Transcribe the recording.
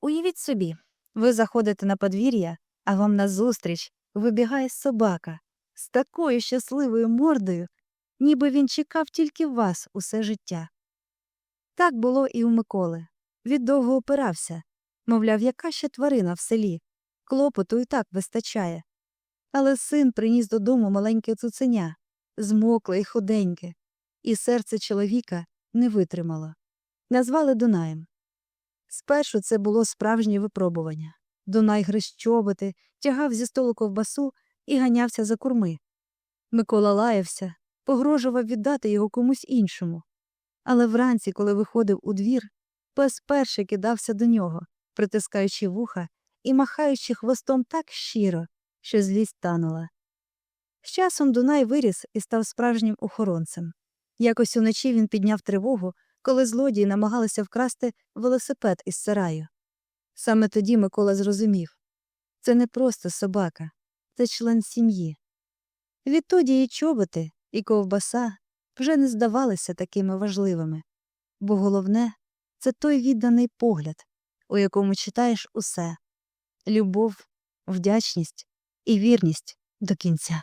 Уявіть собі, ви заходите на подвір'я, а вам назустріч вибігає собака з такою щасливою мордою, ніби він чекав тільки вас усе життя. Так було і у Миколи. Він довго опирався, мовляв, яка ще тварина в селі, клопоту і так вистачає. Але син приніс додому маленьке цуценя, змокле і худеньке, і серце чоловіка не витримало. Назвали Дунаєм. Спершу це було справжнє випробування. Дунай гриз чоботи, тягав зі столу ковбасу і ганявся за курми. Микола лаявся, погрожував віддати його комусь іншому. Але вранці, коли виходив у двір, пес перший кидався до нього, притискаючи вуха і махаючи хвостом так щиро, що злість танула. З часом Дунай виріс і став справжнім охоронцем. Якось уночі він підняв тривогу, коли злодії намагалися вкрасти велосипед із сараю. Саме тоді Микола зрозумів це не просто собака, це член сім'ї. Відтоді і чоботи, і ковбаса вже не здавалися такими важливими, бо головне це той відданий погляд, у якому читаєш усе любов, вдячність і вірність до кінця.